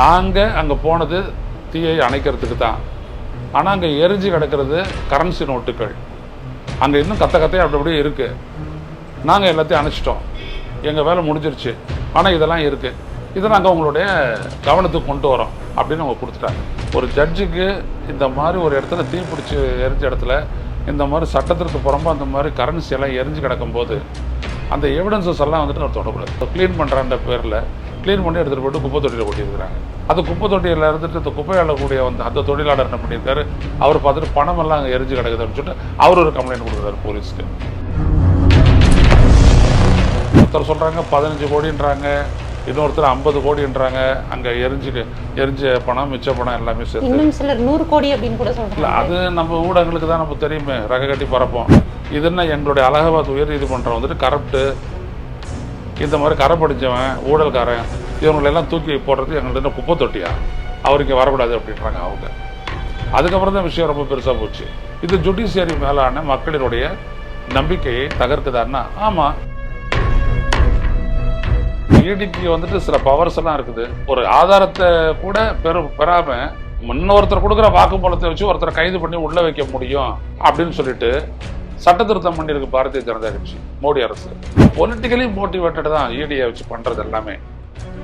நாங்கள் அங்கே போனது தீயை அணைக்கிறதுக்கு தான். ஆனால் அங்கே எரிஞ்சு கிடக்கிறது கரன்சி நோட்டுகள் அங்கே இன்னும் கத்த கத்தையே அப்படி அப்படியே இருக்குது நாங்கள் எல்லாத்தையும் அணைச்சிட்டோம். எங்கள் வேலை முடிஞ்சிருச்சு. ஆனால் இதெல்லாம் இருக்குது இதை நாங்கள் உங்களுடைய கவனத்துக்கு கொண்டு வரோம் அப்படின்னு அவங்க கொடுத்துட்டாங்க. ஒரு ஜட்ஜுக்கு இந்த மாதிரி ஒரு இடத்துல தீ பிடிச்சி எரிஞ்ச இடத்துல இந்த மாதிரி சட்டத்திற்கு புறம்பா அந்த மாதிரி கரன்சி எல்லாம் எரிஞ்சு கிடக்கும்போது அந்த எவிடன்சஸ் எல்லாம் வந்துட்டு நான் தொடக்கூடாது க்ளீன் பண்ணுறான்ற பேரில் க்ளீன் பண்ணி எடுத்துகிட்டு போட்டு குப்பை தொட்டியில் கொட்டியிருக்கிறாங்க. அந்த குப்பை தொட்டியில் இருந்துட்டு இந்த குப்பை அள்ளக்கூடிய வந்து அந்த தொழிலாளர் என்ன பண்ணியிருக்காரு. அவர் பார்த்துட்டு பணம் எல்லாம் அங்கே எரிஞ்சு கிடக்குது அப்படின்னு சொல்லிட்டு அவர் ஒரு கம்ப்ளைண்ட் கொடுக்குறாரு போலீஸ்க்கு. ஒருத்தர் சொல்கிறாங்க பதினஞ்சு கோடின்றாங்க இன்னொருத்தர் ஐம்பது கோடின்றாங்க அங்கே எரிஞ்சு எரிஞ்ச பணம் மிச்ச பணம் எல்லாமே சேர்த்து. இன்னும் சிலர் நூறு கோடி அப்படின்னு கூட அது நம்ம ஊடகங்களுக்கு தான் நமக்கு தெரியுமே ரக கட்டி பறப்போம் இது என்ன எங்களுடைய அலகாபாத் உயர் நீதிமன்றம் வந்துட்டு கரப்ட்டு இந்த மாதிரி கரை படிச்சவன் ஊழல்காரன் இவங்களெல்லாம் தூக்கி போடுறது எங்கள்கிட்ட குப்பை தொட்டியா? அவர் இங்கே வரக்கூடாது அப்படின்றாங்க அவங்க. அதுக்கப்புறம் தான் விஷயம் ரொம்ப பெருசாக போச்சு. இது ஜுடிஷியரி மேலான மக்களினுடைய நம்பிக்கையை தகர்க்குதான்னா ஆமாம் இடிக்கு வந்துட்டு சில பவர்ஸ் எல்லாம் இருக்குது. ஒரு ஆதாரத்தை கூட பெரு பெறாம இன்னொருத்தர் கொடுக்குற வாக்குமூலத்தை வச்சு ஒருத்தரை கைது பண்ணி உள்ள வைக்க முடியும் அப்படின்னு சொல்லிட்டு சட்ட திருத்தம் பண்ணியிருக்கு பாரதிய ஜனதா கட்சி மோடி அரசு. பொலிட்டிக்கலி மோட்டிவேட்டட் தான் இடியை வச்சு பண்றது எல்லாமே.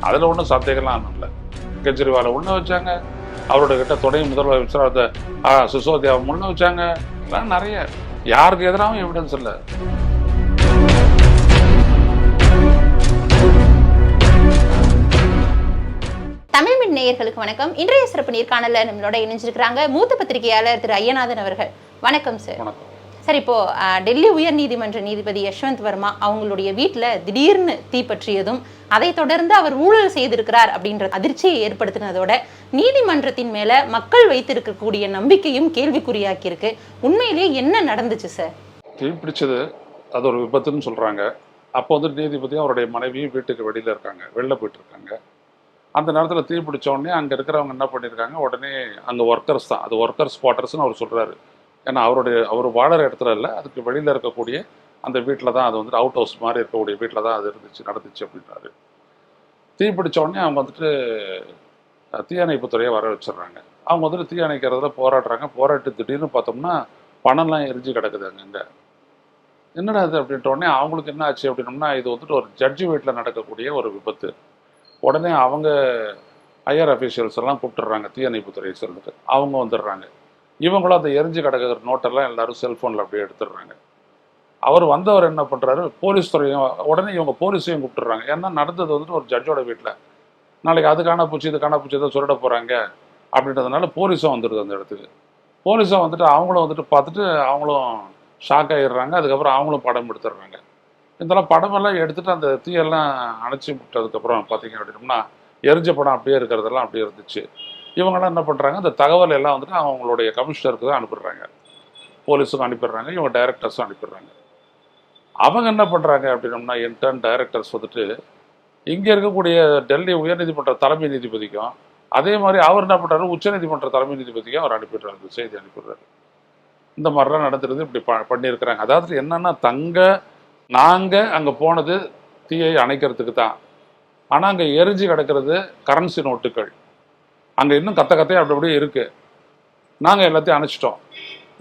அதுல ஒன்றும் சந்தேகம்லாம் இல்லை. கெஜ்ரிவாலை உள்ள வச்சாங்க. அவரோட கிட்ட துணை முதல்வர் சிசோதியாவை உள்ள வச்சாங்க. எல்லாம் நிறைய. யாருக்கு எதிராகவும் எவிடன்ஸ் இல்லை. தமிழ் மின் நேயர்களுக்கு வணக்கம். இன்றைய சிறப்பு நேர்காணல்ல நம்மளோட இணைஞ்சிருக்கிறாங்க மூத்த பத்திரிகையாளர் திரு ஐயநாதன் அவர்கள். வணக்கம் சார் வணக்கம். சார் இப்போ டெல்லி உயர் நீதிமன்ற நீதிபதி யஷ்வந்த் வர்மா அவங்களுடைய வீட்டில் திடீர்னு தீப்பற்றியதும் அதை தொடர்ந்து அவர் ஊழல் செய்திருக்கிறார் அப்படின்ற அதிர்ச்சியை ஏற்படுத்தினதோட நீதிமன்றத்தின் மேல மக்கள் வைத்திருக்கக்கூடிய நம்பிக்கையும் கேள்விக்குறியாக்கியிருக்கு. உண்மையிலேயே என்ன நடந்துச்சு சார்? தீப்பிடிச்சது அது ஒரு விபத்துன்னு சொல்றாங்க. அப்போ வந்து நீதிபதி அவருடைய மனைவியும் வீட்டுக்கு வெளியில இருக்காங்க வெளில போயிட்டு இருக்காங்க அந்த நேரத்தில் தீ பிடிச்ச உடனே அங்கே இருக்கிறவங்க என்ன பண்ணியிருக்காங்க உடனே அங்கே ஒர்க்கர்ஸ் தான் அது ஒர்க்கர்ஸ் குவார்ட்டர்ஸ்னு அவர் சொல்றாரு. ஏன்னா அவருடைய அவர் வாழற இடத்துல இல்லை. அதுக்கு வெளியில் இருக்கக்கூடிய அந்த வீட்டில் தான் அது வந்துட்டு அவுட் ஹவுஸ் மாதிரி இருக்கக்கூடிய வீட்டில் தான் அது இருந்துச்சு நடந்துச்சு அப்படின்றாரு தீ பிடிச்ச உடனே அவங்க வந்துட்டு அஹ், தீயணைப்புத்துறையை வர வச்சிடுறாங்க. அவங்க வந்துட்டு தீயணைக்கிறதுல போராடுறாங்க. போராட்டு திடீர்னு பார்த்தோம்னா பணம்லாம் எரிஞ்சு கிடக்குது அங்கங்கே. என்னடா இது அப்படின்ற உடனே அவங்களுக்கு என்ன ஆச்சு அப்படின்னோம்னா இது வந்துட்டு ஒரு ஜட்ஜி வீட்டில் நடக்கக்கூடிய ஒரு விபத்து. உடனே அவங்க ஐஆர் அஃபீஷியல்ஸ் எல்லாம் கூப்பிட்டுறாங்க தீயணைப்புத்துறையை சேர்ந்துட்டு அவங்க வந்துடுறாங்க. இவங்களும் அந்த எரிஞ்சு கிடக்கிற நோட்டெல்லாம் எல்லாரும் செல்ஃபோனில் அப்படியே எடுத்துடுறாங்க. அவர் வந்தவர் என்ன பண்ணுறாரு போலீஸ் துறையும் உடனே இவங்க போலீஸையும் கூப்பிட்டுறாங்க ஏன்னா நடந்தது வந்துட்டு ஒரு ஜட்ஜோட வீட்டில் நாளைக்கு அது காண பூச்சி இது காண பூச்சி ஏதோ சொல்லிட போகிறாங்க அப்படின்றதுனால போலீஸும் வந்துடுது அந்த இடத்துக்கு. போலீஸும் வந்துட்டு அவங்களும் வந்துட்டு பார்த்துட்டு அவங்களும் ஷாக் ஆகிடுறாங்க அதுக்கப்புறம் அவங்களும் படம் எடுத்துடுறாங்க. இதெல்லாம் படமெல்லாம் எடுத்துட்டு அந்த தீயெல்லாம் அணைச்சி விட்டதுக்கப்புறம் பார்த்தீங்க அப்படின்னம்னா எரிஞ்ச படம் அப்படியே இருக்கிறதெல்லாம் அப்படியே இருந்துச்சு. இவங்கெல்லாம் என்ன பண்ணுறாங்க அந்த தகவல் எல்லாம் வந்துட்டு அவங்களுடைய கமிஷனருக்கு தான் அனுப்பிடுறாங்க. போலீஸுக்கும் அனுப்பிடுறாங்க இவங்க டைரக்டர்ஸும் அனுப்பிடுறாங்க. அவங்க என்ன பண்ணுறாங்க அப்படின்னம்னா இன்டர்ன் டைரக்டர்ஸ் வந்துட்டு இங்கே இருக்கக்கூடிய டெல்லி உயர்நீதிமன்ற தலைமை நீதிபதிக்கும் அதே மாதிரி அவர் என்ன பண்ணுறாரு உச்சநீதிமன்ற தலைமை நீதிபதிக்கும் அவர் அனுப்பிடுறாரு செய்தி அனுப்பிடுறாரு. இந்த மாதிரிலாம் நடந்துருது இப்படி ப பண்ணியிருக்கிறாங்க. அதாவது என்னன்னா தங்க நாங்கள் அங்கே போனது தீயை அணைக்கிறதுக்கு தான். ஆனால் அங்கே எரிஞ்சு கிடக்கிறது கரன்சி நோட்டுகள் அங்கே இன்னும் கத்த கத்தையே அப்படி அப்படியே இருக்குது நாங்கள் எல்லாத்தையும் அணைச்சிட்டோம்.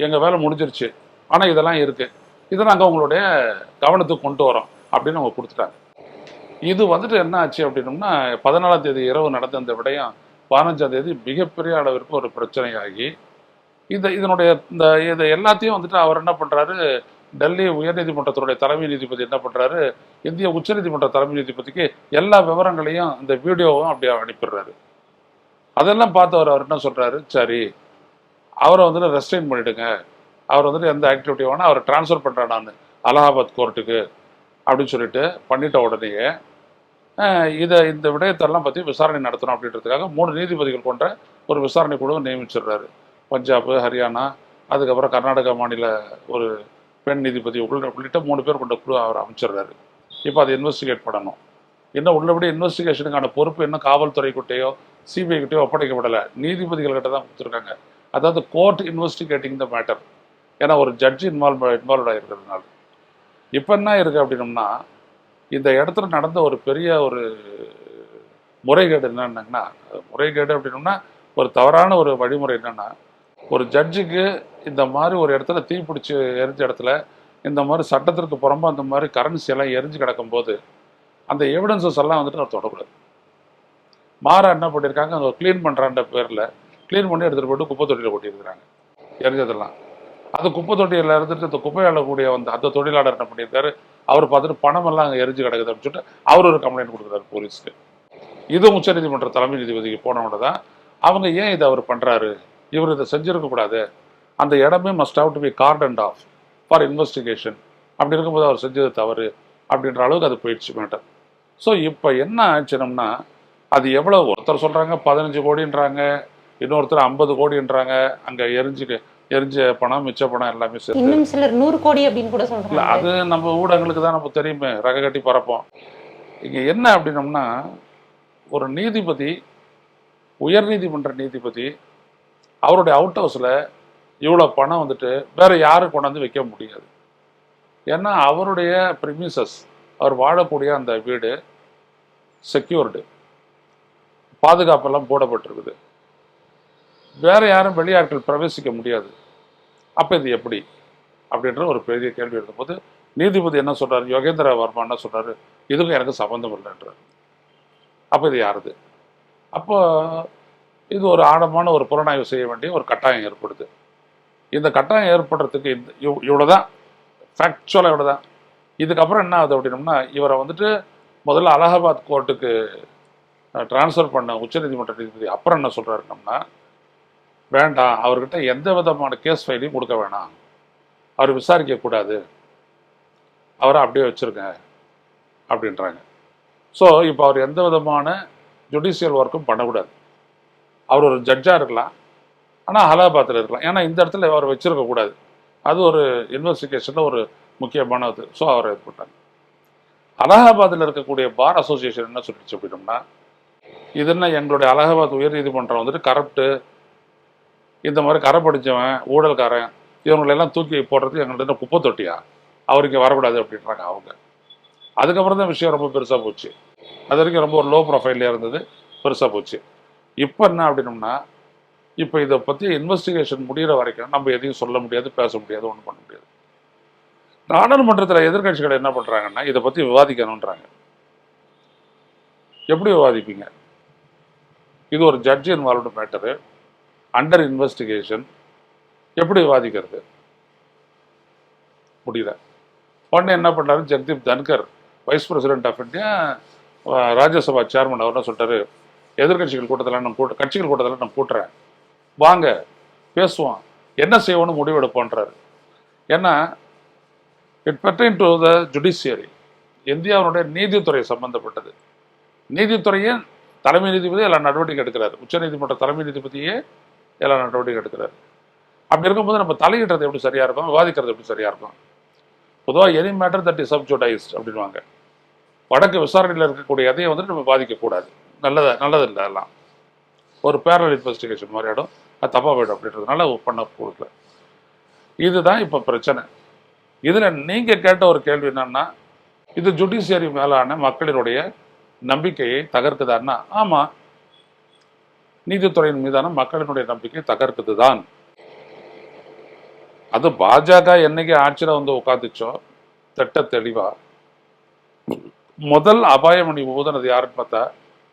எங்கள் வேலை முடிஞ்சிருச்சு. ஆனால் இதெல்லாம் இருக்குது இதை நாங்கள் உங்களுடைய கவனத்துக்கு கொண்டு வரோம் அப்படின்னு அவங்க கொடுத்துட்டாங்க. இது வந்துட்டு என்ன ஆச்சு அப்படின்னோம்னா பதினாலாம் தேதி இரவு நடந்த இந்த விடயம் பதினஞ்சாம் தேதி மிகப்பெரிய அளவிற்கு ஒரு பிரச்சனையாகி இந்த இதனுடைய இந்த இதை எல்லாத்தையும் வந்துட்டு அவர் என்ன பண்ணுறாரு டெல்லி உயர்நீதிமன்றத்தினுடைய தலைமை நீதிபதி என்ன பண்ணுறாரு இந்திய உச்சநீதிமன்ற தலைமை நீதிபதிக்கு எல்லா விவரங்களையும் இந்த வீடியோவும் அப்படியே அனுப்பிடுறாரு. அதெல்லாம் பார்த்தவர் அவர் என்ன சொல்கிறாரு சரி அவரை வந்துட்டு ரெஸ்டைன் பண்ணிவிடுங்க அவர் வந்துட்டு எந்த ஆக்டிவிட்டி வேணால் அவரை ட்ரான்ஸ்ஃபர் பண்ணுறேன் நான். அலகாபாத் கோர்ட்டுக்கு அப்படின்னு சொல்லிட்டு பண்ணிட்ட உடனேயே இதை இந்த விடயத்தெல்லாம் பற்றி விசாரணை நடத்தணும் அப்படின்றதுக்காக மூணு நீதிபதிகள் கொண்ட ஒரு விசாரணை குழுவை நியமிச்சிடுறாரு. பஞ்சாப் ஹரியானா அதுக்கப்புறம் கர்நாடகா மாநில ஒரு பெண் நீதிபதி உள்ள உள்ளிட்ட மூணு பேர் கொண்ட குழு அவர் அமைச்சிடுறாரு. இப்போ அதை இன்வெஸ்டிகேட் பண்ணணும். இன்னும் உள்ளபடி இன்வெஸ்டிகேஷனுக்கான பொறுப்பு இன்னும் காவல்துறைக்கிட்டேயோ சிபிஐ கிட்டேயோ ஒப்படைக்கப்படலை. நீதிபதிகள் கிட்ட தான் கொடுத்துருக்காங்க. அதாவது கோர்ட் இன்வெஸ்டிகேட்டிங் த மேட்டர் ஏன்னா ஒரு ஜட்ஜ் இன்வால்வ் இன்வால்வ் ஆகிருக்கிறதுனால இப்போ என்ன இருக்குது அப்படின்னம்னா இந்த இடத்துல நடந்த ஒரு பெரிய ஒரு முறைகேடு என்னன்னாங்கன்னா முறைகேடு அப்படின்னோம்னா ஒரு தவறான ஒரு வழிமுறை என்னென்னா ஒரு ஜட்ஜுக்கு இந்த மாதிரி ஒரு இடத்துல தீ பிடிச்சி எரிஞ்ச இடத்துல இந்த மாதிரி சட்டத்திற்கு புறம்பா அந்த மாதிரி கரன்சி எல்லாம் எரிஞ்சு கிடக்கும்போது அந்த எவிடன்சஸ் எல்லாம் வந்துட்டு அவர் தொடக்கூடாது. மாறா என்ன பண்ணியிருக்காங்க அந்த க்ளீன் பண்ணுறான்ற பேரில் க்ளீன் பண்ணி எடுத்துகிட்டு போயிட்டு குப்பை தொட்டியில் கொட்டியிருக்கிறாங்க. எரிஞ்சதெல்லாம் அந்த குப்பை தொட்டியில் இருந்துட்டு அந்த குப்பை அள்ளக்கூடிய அந்த அந்த தொழிலாளர் என்ன பண்ணியிருக்காரு? அவர் பார்த்துட்டு பணமெல்லாம் அங்கே எரிஞ்சு கிடக்குது அப்படின்னு சொல்லிட்டு அவர் ஒரு கம்ப்ளைண்ட் கொடுக்குறாரு போலீஸ்க்கு. இது உச்சநீதிமன்ற தலைமை நீதிபதிக்கு போனவொடனே தான் அவங்க ஏன் இதை அவர் பண்ணுறாரு இவர் இதை செஞ்சுருக்கக்கூடாது அந்த இடமே must have to be guard and off for investigation அப்படி இருக்கும்போது அவர் செஞ்சது தவறு அப்படின்ற அளவுக்கு அது போயிடுச்சு மேட்டர். ஸோ இப்போ என்ன ஆச்சுனோம்னா அது எவ்வளோ ஒருத்தர் சொல்கிறாங்க பதினஞ்சு கோடின்றாங்க இன்னொருத்தர் ஐம்பது கோடின்றாங்க அங்கே எரிஞ்சு எரிஞ்ச பணம் மிச்ச பணம் எல்லாமே சேர்த்து இன்னும் சிலர் நூறு கோடி அப்படின்னு கூட சொல்றாங்க. அது நம்ம ஊடகங்களுக்கு தான் நமக்கு தெரியுமே ரக கட்டி பறப்போம் இங்கே என்ன அப்படின்னம்னா ஒரு நீதிபதி உயர்நீதிமன்ற நீதிபதி அவருடைய அவுட் ஹவுஸில் இவ்வளோ பணம் வந்துட்டு வேற யாரும் கொண்டாந்து வைக்க முடியாது. ஏன்னா அவருடைய ப்ரிமிசஸ் அவர் வாழக்கூடிய அந்த வீடு செக்யூர்டு பாதுகாப்பெல்லாம் போடப்பட்டிருக்குது. வேற யாரும் வெளியாட்கள் பிரவேசிக்க முடியாது. அப்போ இது எப்படி? அப்படின்ற ஒரு பெரிய கேள்வி எழுதும்போது நீதிபதி என்ன சொல்கிறார் யோகேந்திர வர்மா என்ன சொல்கிறாரு இதுக்கும் எனக்கு சம்மந்தம் இல்லைன்றார். அப்போ இது யாருது? அப்போ இது ஒரு ஆழமான ஒரு புலனாய்வு செய்ய வேண்டிய ஒரு கட்டாயம் ஏற்படுது. இந்த கட்டாயம் ஏற்படுறதுக்கு இந்த இவ் இவ்வளோதான் ஃபேக்சுவலாக இவ்வளோதான் இதுக்கப்புறம் என்ன ஆகுது அப்படின்னம்னா இவரை வந்துட்டு முதல்ல அலகாபாத் கோர்ட்டுக்கு ட்ரான்ஸ்ஃபர் பண்ண உச்சநீதிமன்ற நீதிபதி அப்புறம் என்ன சொல்கிறாருன்னம்னா வேண்டாம் அவர்கிட்ட எந்த விதமான கேஸ் ஃபைலையும் கொடுக்க வேணாம். அவர் விசாரிக்கக்கூடாது அவரை அப்படியே வச்சுருங்க. அப்படின்றாங்க. ஸோ இப்போ அவர் எந்த விதமான ஜுடிஷியல் ஒர்க்கும் பண்ணக்கூடாது. அவர் ஒரு ஜட்ஜாக இருக்கலாம். ஆனால் அலகாபாத்தில் இருக்கலாம். ஏன்னா இந்த இடத்துல அவர் வச்சுருக்கக்கூடாது அது ஒரு இன்வெஸ்டிகேஷனில் ஒரு முக்கியமான இது ஸோ அவரை இது பண்ணாங்க அலகாபாத்தில் இருக்கக்கூடிய பார் அசோசியேஷன் என்ன சொல்லிச்சு அப்படின்னோம்னா இது என்ன எங்களுடைய அலகாபாத் உயர்நீதிமன்றம் வந்துட்டு கரப்ட்டு இந்த மாதிரி கரை படிச்சவன் ஊழல்காரன் இவங்களெல்லாம் தூக்கி போடுறது எங்கள்கிட்ட குப்பை தொட்டியா? அவர் இங்கே வரக்கூடாது அப்படின்றாங்க அவங்க. அதுக்கப்புறம் தான் விஷயம் ரொம்ப பெருசாக போச்சு. அது வரைக்கும் ரொம்ப ஒரு லோ ப்ரொஃபைல்ல இருந்தது பெருசாக போச்சு. இப்போ என்ன அப்படின்னோம்னா இப்போ இதை பற்றி இன்வெஸ்டிகேஷன் முடிகிற வரைக்கும் நம்ம எதையும் சொல்ல முடியாது பேச முடியாது ஒன்றும் பண்ண முடியாது. நாடாளுமன்றத்தில் எதிர்கட்சிகள் என்ன பண்ணுறாங்கன்னா இதை பற்றி விவாதிக்கணுன்றாங்க எப்படி விவாதிப்பீங்க? இது ஒரு judge involved matter under investigation எப்படி விவாதிக்கிறது? முடியல. உடனே என்ன பண்ணாரு Jagdeep Dhankhar vice president of India Rajya Sabha chairman அவர் என்ன சொல்லிட்டாரு எதிர்க்கட்சிகள் கூட்டத்தில் நான் கூட்ட கட்சிகள் கூட்டத்தில் நான் கூட்டுறேன். வாங்க பேசுவோம். என்ன செய்வோன்னு முடிவெடுப்போன்றாரு ஏன்னா it pertain to the judiciary இந்தியாவினுடைய நீதித்துறை சம்பந்தப்பட்டது. நீதித்துறையே தலைமை நீதிபதி எல்லா நடவடிக்கை எடுக்கிறார். உச்சநீதிமன்ற தலைமை நீதிபதியே எல்லா நடவடிக்கை எடுக்கிறார். அப்படி இருக்கும்போது நம்ம தலையிடுறது எப்படி சரியா இருக்கும்? விவாதிக்கிறது எப்படி சரியா இருக்கும்? பொதுவாக any matter that is subjudiced அப்படின்வாங்க வடக்கு விசாரணையில் இருக்கக்கூடிய எதையும் வந்துட்டு நம்ம பாதிக்கக்கூடாது. நல்லதாக நல்லது இல்லை எல்லாம். ஒரு பேரல் இன்வெஸ்டிகேஷன் மாதிரி ஆகிடும் அது தப்பாக போயிடும் அப்படின்றதுனால பண்ண கொடுக்கல இதுதான் இப்போ பிரச்சனை. இதில் நீங்கள் கேட்ட ஒரு கேள்வி என்னன்னா இது ஜுடிஷியரி மேலான மக்களினுடைய நம்பிக்கையை தகர்க்குதான்னா ஆமாம் நீதித்துறையின் மீதான மக்களினுடைய நம்பிக்கை தகர்க்குது தான் அது பாஜக என்னைக்கு ஆட்சியில் வந்து உட்காந்துச்சோ திட்ட தெளிவா முதல் அபாயமணி ஊதனது யாருன்னு பார்த்தா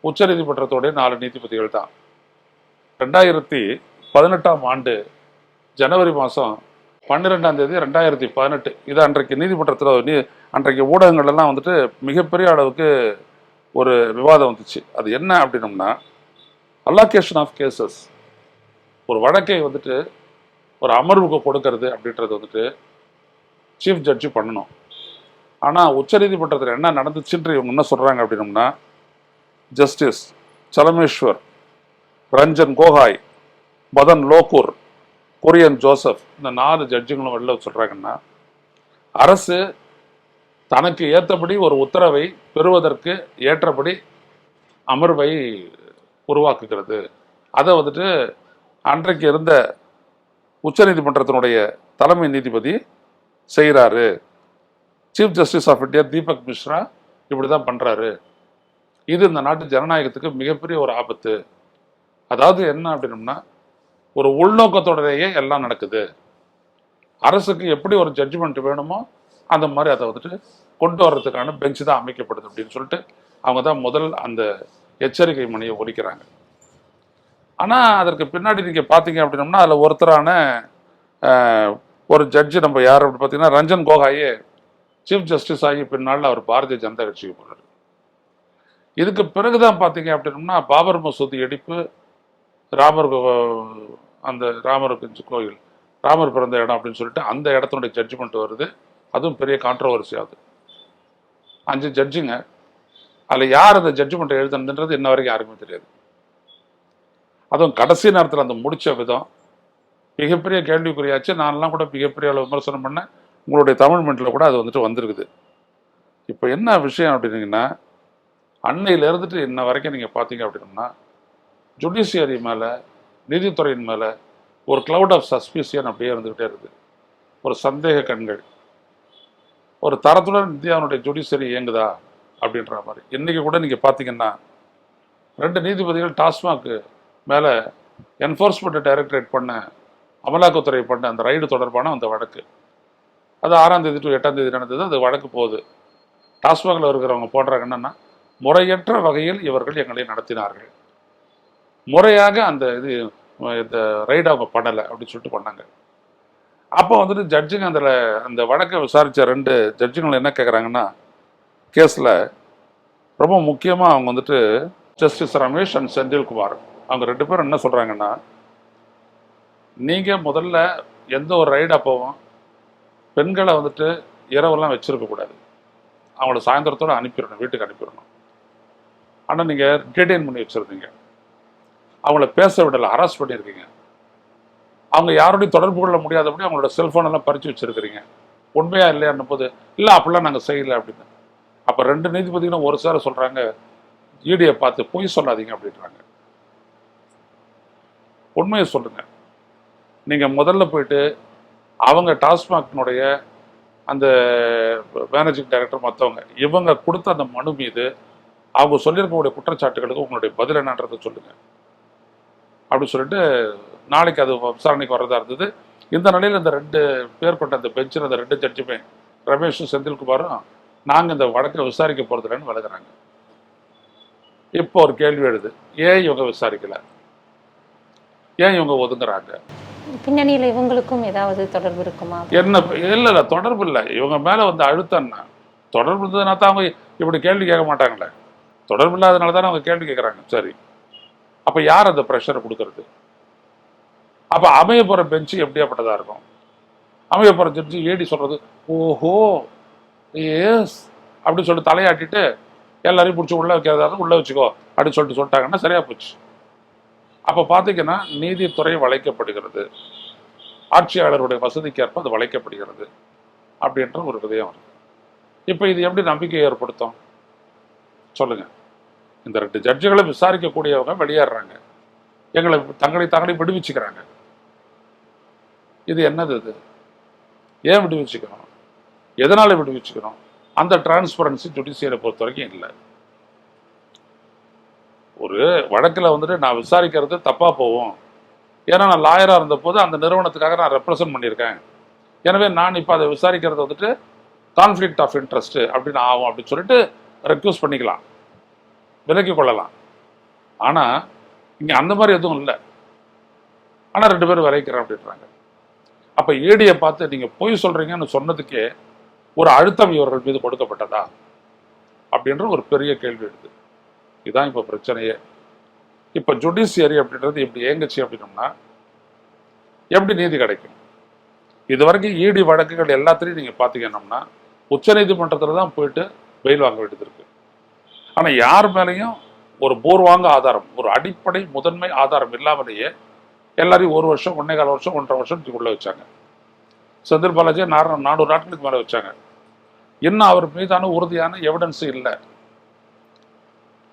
உச்ச நீதிமன்றத்துடைய நாலு நீதிபதிகள் தான். ரெண்டாயிரத்தி பதினெட்டாம் ஆண்டு ஜனவரி மாதம் பன்னிரெண்டாம் தேதி ரெண்டாயிரத்தி பதினெட்டு. இது அன்றைக்கு நீதிமன்றத்தில் நீ அன்றைக்கு ஊடகங்கள் எல்லாம் வந்துட்டு மிகப்பெரிய அளவுக்கு ஒரு விவாதம் வந்துச்சு. அது என்ன அப்படின்னம்னா அல்லாகேஷன் ஆஃப் கேசஸ் ஒரு வழக்கை வந்துட்டு ஒரு அமர்வுக்கு கொடுக்கறது அப்படின்றது வந்துட்டு சீஃப் ஜட்ஜு பண்ணணும். ஆனால் உச்சநீதிமன்றத்தில் என்ன நடந்துச்சுன்ற இவங்க என்ன சொல்கிறாங்க அப்படின்னம்னா ஜஸ்டிஸ் சலமேஸ்வர் ரஞ்சன் கோகாய் மதன் லோகூர் கொரியன் ஜோசப் இந்த நாலு ஜட்ஜுங்களும் வெளில சொல்கிறாங்கன்னா அரசு தனக்கு ஏற்றபடி ஒரு உத்தரவை பெறுவதற்கு ஏற்றபடி அமர்வை உருவாக்குகிறது. அதை வந்துட்டு அன்றைக்கு இருந்த உச்சநீதிமன்றத்தினுடைய தலைமை நீதிபதி செய்கிறாரு chief justice of India Deepak Misra இப்படி தான் பண்ணுறாரு இது இந்த நாட்டு ஜனநாயகத்துக்கு மிகப்பெரிய ஒரு ஆபத்து. அதாவது என்ன அப்படின்னம்னா ஒரு உள்நோக்கத்தோடையே எல்லாம் நடக்குது. அரசுக்கு எப்படி ஒரு ஜட்ஜ்மெண்ட் வேணுமோ அந்த மாதிரி அதை வந்துட்டு கொண்டு வர்றதுக்கான பெஞ்ச் தான் அமைக்கப்படுது அப்படின்னு சொல்லிட்டு அவங்க தான் முதல் அந்த எச்சரிக்கை மணியை ஒலிக்கிறாங்க. ஆனால் அதற்கு பின்னாடி நீங்கள் பார்த்தீங்க அப்படின்னம்னா அதில் ஒருத்தரான ஒரு ஜட்ஜு நம்ம யார் அப்படின்னு பார்த்தீங்கன்னா ரஞ்சன் கோகாயே சீஃப் ஜஸ்டிஸ் ஆகி பின்னால் அவர் பாரதிய ஜனதா கட்சிக்கு போனார் இதுக்கு பிறகுதான் பார்த்தீங்க அப்படின்னம்னா பாபர் மசூதி இடிப்பு ராமர் கோ- அந்த ராமர் கோயில். ராமர் பிறந்த இடம் அப்படின்னு சொல்லிட்டு அந்த இடத்தினுடைய ஜட்ஜ்மெண்ட் வருது. அதுவும் பெரிய கான்ட்ரவர்சி ஆகுது அஞ்சு ஜட்ஜுங்க அதில் யார் அந்த ஜட்ஜ்மெண்ட்டை எழுதுனதுன்றது இன்ன வரைக்கும் யாருக்குமே தெரியாது. அதுவும் கடைசி நேரத்தில் அந்த முடிச்ச விதம் மிகப்பெரிய கேள்விக்குறியாச்சு. நான்லாம் கூட மிகப்பெரிய அளவு விமர்சனம் பண்ணேன். உங்களுடைய தமிழ் மண்ணில் கூட அது வந்துட்டு வந்திருக்குது. இப்போ என்ன விஷயம் அப்படின்னீங்கன்னா அன்னையில இருந்துட்டு இன்ன வரைக்கும் நீங்கள் பார்த்தீங்க அப்படின்னா ஜுடிஷியரி மேலே நீதித்துறையின் மேலே ஒரு க்ளவுட் ஆஃப் சஸ்பிஷியன் அப்படியே இருந்துகிட்டே இருக்குது ஒரு சந்தேக கண்கள். ஒரு தரத்துடன் இந்தியாவுடைய ஜுடிஷியரி இயங்குதா? அப்படின்ற மாதிரி. இன்றைக்கி கூட நீங்கள் பார்த்தீங்கன்னா ரெண்டு நீதிபதிகள் டாஸ்மாக்கு மேலே என்ஃபோர்ஸ்மெண்ட் டைரக்டரேட் பண்ண அமலாக்கத்துறை பண்ண அந்த ரைடு தொடர்பான அந்த வழக்கு. அது ஆறாம் தேதி டு எட்டாம் தேதி நடந்தது. அது வழக்கு போகுது. டாஸ்மாகில் இருக்கிறவங்க போடுறாங்க என்னென்னா முறையற்ற வகையில் இவர்கள் எங்களை நடத்தினார்கள். முறையாக அந்த இது இந்த ரைட் அவங்க பண்ணலை அப்படின்னு சொல்லிட்டு பண்ணாங்க. அப்போ வந்துட்டு ஜட்ஜுங்க அதில் அந்த வழக்கை விசாரித்த ரெண்டு ஜட்ஜுங்களை என்ன கேட்குறாங்கன்னா கேஸில் ரொம்ப முக்கியமாக அவங்க வந்துட்டு ஜஸ்டிஸ் ரமேஷ் அண்ட் செந்தில்குமார் அவங்க ரெண்டு பேரும் என்ன சொல்கிறாங்கன்னா நீங்கள் முதல்ல எந்த ஒரு ரைடு அப்போவும் பெண்களை வந்துட்டு இரவெல்லாம் வச்சுருக்கக்கூடாது அவங்கள சாயந்தரத்தோடு அனுப்பிடணும் வீட்டுக்கு அனுப்பிடணும். ஆனால் நீங்கள் டீடைன் பண்ணி வச்சுருந்தீங்க. அவங்கள பேச விடலை ஹராஸ் பண்ணியிருக்கீங்க. அவங்க யாரோடையும் தொடர்பு கொள்ள முடியாதபடி அவங்களோட செல்ஃபோனெல்லாம் பறித்து வச்சிருக்கிறீங்க. உண்மையா இல்லையான்னும் போது இல்லை அப்படிலாம் நாங்கள் செய்யலை அப்படின்னு. அப்போ ரெண்டு நீதிபதிகளும் ஒரு சார சொல்கிறாங்க ஈடியை e பார்த்து பொய் சொல்லாதீங்க அப்படின்றாங்க. உண்மையை சொல்லுங்க. நீங்கள் முதல்ல போயிட்டு அவங்க டாஸ்மாக்னுடைய அந்த மேனேஜிங் டைரக்டர் மற்றவங்க இவங்க கொடுத்த அந்த மனு மீது அவங்க சொல்லியிருக்கக்கூடிய குற்றச்சாட்டுகளுக்கு உங்களுடைய பதில் என்னன்றதை சொல்லுங்க. அப்படி சொல்லிட்டு நாளைக்கு அது விசாரணைக்கு வர்றதா இருந்தது. இந்த நிலையில் இந்த ரெண்டு பேர் கொண்ட அந்த பெஞ்சில் அந்த ரெண்டு ஜட்ஜுமே ரமேஷும் செந்தில்குமாரும் நாங்கள் இந்த வழக்கை விசாரிக்க போகிறதில்லன்னு விலகுறாங்க. இப்போ ஒரு கேள்வி எழுது ஏன் இவங்க விசாரிக்கல? ஏன் இவங்க ஒதுங்குறாங்க? பின்னணியில இவங்களுக்கும் ஏதாவது தொடர்பு இருக்குமா? என்ன இல்லை இல்லை தொடர்பு இல்லை. இவங்க மேலே வந்து அழுத்தம்னா தொடர்பு இருந்ததுனா தான் அவங்க இப்படி கேள்வி கேட்க மாட்டாங்களே. தொடர்பு இல்லாதனால தானே அவங்க கேள்வி கேட்குறாங்க. சரி. அப்போ யார் அந்த ப்ரெஷரை கொடுக்கறது? அப்போ அமைய பெஞ்சு எப்படியாப்பட்டதாக இருக்கும்? அமைய போகிற ஜட்ஜி ஏடி சொல்கிறது ஓஹோ ஏஸ் அப்படின்னு சொல்லிட்டு தலையாட்டிட்டு எல்லாரையும் பிடிச்சி உள்ளே வைக்கிறதா உள்ளே வச்சுக்கோ அப்படின்னு சொல்லிட்டு சொல்லிட்டாங்கன்னா சரியாக போச்சு. அப்போ பார்த்தீங்கன்னா நீதித்துறை வளைக்கப்படுகிறது. ஆட்சியாளருடைய வசதிக்கேற்ப அது வளைக்கப்படுகிறது அப்படின்ற ஒரு விதயம் வருது இப்போ இது எப்படி நம்பிக்கை ஏற்படுத்தும்? சொல்லுங்கள் இந்த ரெண்டு ஜட்ஜுகளை விசாரிக்கக்கூடியவங்க வெளியேறாங்க. எங்களை தங்களை தங்களை விடுவிச்சுக்கிறாங்க. இது என்னது இது? ஏன் விடுவிச்சுக்கணும் எதனால விடுவிச்சுக்கணும் அந்த டிரான்ஸ்பரன்சி ஜுடிஷியரை பொறுத்த வரைக்கும் இல்லை. ஒரு வழக்கில் வந்துட்டு நான் விசாரிக்கிறது தப்பாக போகும். ஏன்னா நான் லாயராக இருந்தபோது அந்த நிறுவனத்துக்காக நான் ரெப்ரசன்ட் பண்ணியிருக்கேன். எனவே நான் இப்போ அதை விசாரிக்கிறது வந்துட்டு கான்ஃப்ளிக்ட் ஆஃப் இன்ட்ரெஸ்ட் அப்படின்னு ஆகும் அப்படின்னு சொல்லிட்டு ரெக்யூஸ் பண்ணிக்கலாம். விலக்கி கொள்ளலாம் ஆனால் இங்கே அந்த மாதிரி எதுவும் இல்லை. ஆனால் ரெண்டு பேரும் விளைக்கிறேன் அப்படின்றாங்க. அப்போ ஏடியை பார்த்து நீங்கள் பொய் சொல்கிறீங்கன்னு சொன்னதுக்கே ஒரு அழுத்தம் இவர்கள் மீது கொடுக்கப்பட்டதா? அப்படின்ற ஒரு பெரிய கேள்வி எடுது இதுதான் இப்போ பிரச்சனையே. இப்போ ஜுடிஷியரி அப்படின்றது இப்படி ஏங்குச்சு அப்படின்னோம்னா எப்படி நீதி கிடைக்கும்? இது வரைக்கும் ஈடி வழக்குகள் எல்லாத்துலேயும் நீங்கள் பார்த்தீங்கன்னா உச்சநீதிமன்றத்தில் தான் போயிட்டு பெயில் வாங்க வேண்டியது இருக்குது ஆனால் யார் மேலேயும் ஒரு பூர்வாங்க ஆதாரம் ஒரு அடிப்படை முதன்மை ஆதாரம் இல்லாமலேயே எல்லாரையும் ஒரு வருஷம் ஒன்னே கால வருஷம் ஒன்றரை வருஷம் உள்ளே வச்சாங்க. செந்தில் பாலாஜியை நார நானூறு நாட்களுக்கு மேலே வச்சாங்க. இன்னும் அவர் மீதான உறுதியான எவிடன்ஸ் இல்லை.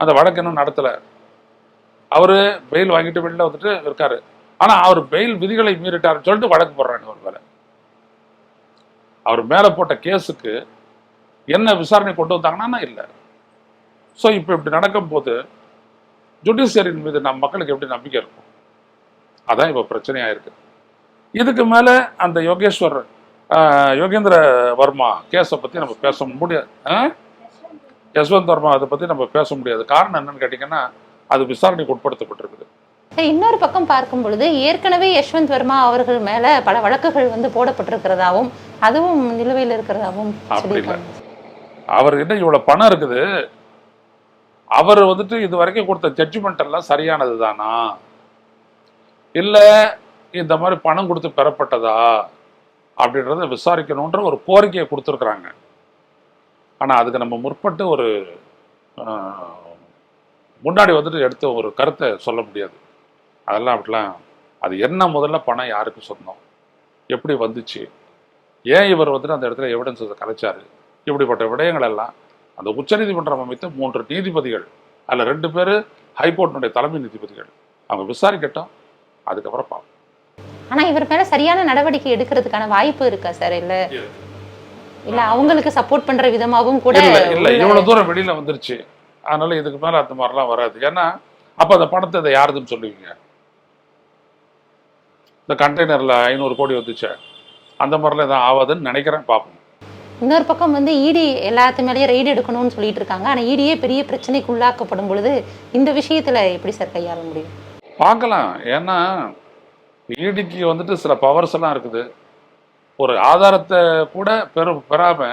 அந்த வழக்கு இன்னும் நடத்தல. அவரு பெயில் வாங்கிட்டு வெளியில் வந்துட்டு இருக்காரு. ஆனா அவர் பெயில் விதிகளை மீறிட்டாருன்னு சொல்லிட்டு வழக்கு போடுறாங்க அவர் மேல. அவர் மேல போட்ட கேஸுக்கு என்ன விசாரணை கொண்டு வந்தாங்கன்னா இல்லை. ஸோ இப்போ இப்படி நடக்கும்போது ஜுடிஷியரின் மீது நம் மக்களுக்கு எப்படி நம்பிக்கை இருக்கும் அதான் இப்போ பிரச்சனையா இருக்கு. இதுக்கு மேல அந்த யோகேஸ்வர் யோகேந்திர வர்மா கேஸை பத்தி நம்ம பேச முடியாது? யஸ்வந்த் வர்மா அதை பத்தி நம்ம பேச முடியாது. காரணம் என்னன்னு கேட்டீங்கன்னா அது விசாரணைக்கு உட்படுத்தப்பட்டிருக்குது. இன்னொரு பக்கம் பார்க்கும் பொழுது ஏற்கனவே யஷ்வந்த் வர்மா அவர்கள் மேல பல வழக்குகள் வந்து போடப்பட்டிருக்கிறதாவும் அதுவும் நிலுவையில் இருக்கிறதாவும் அப்படி இல்லை. சொல்லியிருக்காங்க. அவர் என்ன இவ்வளவு பணம் இருக்குது. அவர் வந்துட்டு இது வரைக்கும் கொடுத்த ஜட்ஜ்மெண்ட் எல்லாம் சரியானது தானா? இல்லை இந்த மாதிரி பணம் கொடுத்து பெறப்பட்டதா? அப்படின்றத விசாரிக்கணுன்ற ஒரு கோரிக்கையை கொடுத்துருக்குறாங்க. ஆனால் அதுக்கு நம்ம முற்பட்டு ஒரு முன்னாடி வந்துட்டு எடுத்த ஒரு கருத்தை சொல்ல முடியாது. அதெல்லாம் அப்படிலாம் அது என்ன முதல்ல பணம் யாருக்கு சொந்தம் எப்படி வந்துச்சு? ஏன் இவர் வந்துட்டு அந்த இடத்துல எவிடன்ஸ் கலைச்சார்? இப்படிப்பட்ட விடயங்கள் எல்லாம் அந்த உச்சநீதிமன்றம் அமைத்த மூன்று நீதிபதிகள் அதில் ரெண்டு பேர் ஹைகோர்ட்டினுடைய தலைமை நீதிபதிகள். அவங்க விசாரிக்கட்டும். அதுக்கப்புறம் பார்ப்போம் ஆனா இவர் மேல சரியான நடவடிக்கை எடுக்கிறதுக்கான வாய்ப்பு இருக்கா சார் இல்ல இல்ல அவங்களுக்கு சப்போர்ட் பண்ற விதமாவும் கூட இல்ல இவ்வளவு தூரம் வெளியில வந்துருச்சு. அதனால இதுக்கு மேல அந்த மாதிரிலாம் வராது. ஏன்னா அப்ப அந்த பணத்தை இதை யாருதுன்னு சொல்லுவீங்க? இந்த கண்டெய்னர்ல ஐநூறு கோடி வந்துச்சு. அந்த மாதிரிலாம் எதாவது ஆகாதுன்னு நினைக்கிறேன். பார்ப்போம் இன்னொரு பக்கம் வந்து இடி எல்லாத்து மேலேயும் ரைடு எடுக்கணும்னு சொல்லிட்டு இருக்காங்க. ஆனால் இடியே பெரிய பிரச்சனைக்கு உள்ளாக்கப்படும் பொழுது இந்த விஷயத்தில் எப்படி சார் கையாள முடியும்? பார்க்கலாம். ஏன்னா ஈடிக்கு வந்துட்டு சில பவர்ஸ் எல்லாம் இருக்குது. ஒரு ஆதாரத்தை கூட பெரு பெறாம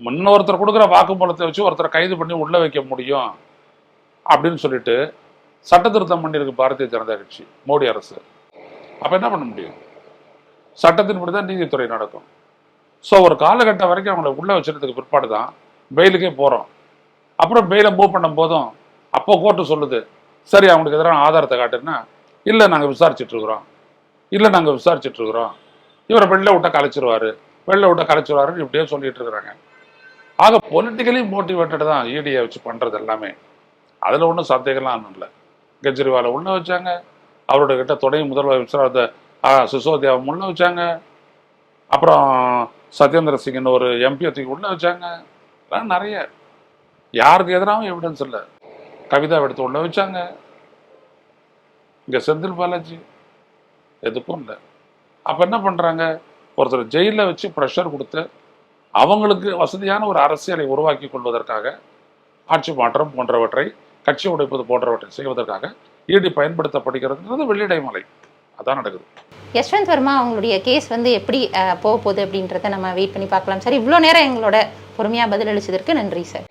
இன்னொருத்தர் கொடுக்குற வாக்குமூலத்தை வச்சு ஒருத்தரை கைது பண்ணி உள்ளே வைக்க முடியும் அப்படின்னு சொல்லிட்டு சட்ட திருத்தம் பண்ணியிருக்கு பாரதிய ஜனதா கட்சி மோடி அரசு. அப்போ என்ன பண்ண முடியும்? சட்டத்தின்படி தான் நீதித்துறை நடக்கும். ஸோ ஒரு காலகட்டம் வரைக்கும் அவங்கள உள்ளே வச்சிருந்ததுக்கு பிற்பாடு தான் பெயிலுக்கே போகிறோம் அப்புறம் பெயிலை மூவ் பண்ணும் போதும் அப்போ கோர்ட்டு சொல்லுது சரி அவங்களுக்கு எதிரான ஆதாரத்தை காட்டுன்னா இல்லை நாங்கள் விசாரிச்சுட்ருக்குறோம் இல்லை நாங்கள் விசாரிச்சுட்ருக்குறோம் இவரை வெளில விட்ட கலைச்சிருவார். வெளில விட்ட கலைச்சிருவாருன்னு இப்படியே சொல்லிட்டு இருக்கிறாங்க. ஆக பொலிட்டிக்கலி மோட்டிவேட்டட் தான் ஈடியை வச்சு பண்ணுறது எல்லாமே. அதில் ஒன்றும் சந்தேகம்லாம் ஒன்றும் இல்லை. கெஜ்ரிவாலை உள்ள வச்சாங்க. அவரோட கிட்ட துணை முதல்வர் சிசோதியாவை உள்ள வச்சாங்க. அப்புறம் சத்யேந்திர சிங்னு ஒரு எம்பியை தூக்கி உள்ள வச்சாங்க. எல்லாம் நிறைய. யாருக்கு எதிராகவும் எவிடன்ஸ் இல்லை. கவிதா எடுத்து உள்ள வச்சாங்க. இங்க செந்தில் பாலாஜி. எதுக்கும் இல்லை. அப்ப என்ன பண்றாங்க? ஒருத்தர் ஜெயில வச்சு ப்ரெஷர் கொடுத்து அவங்களுக்கு வசதியான ஒரு அரசியலை உருவாக்கி கொள்வதற்காக ஆட்சி மாற்றம் போன்றவற்றை கட்சி உடைப்பது போன்றவற்றை செய்வதற்காக ஈடி பயன்படுத்தப்படுகிறதுன்றது வெள்ளிடைமலை. அதான் நடக்குது. யஷ்வந்த் வர்மா அவங்களுடைய கேஸ் வந்து எப்படி போக போகுது அப்படின்றத நம்ம வெயிட் பண்ணி பார்க்கலாம். சார் இவ்வளோ நேரம் எங்களோட பொறுமையாக பதிலளிச்சதற்கு நன்றி சார்.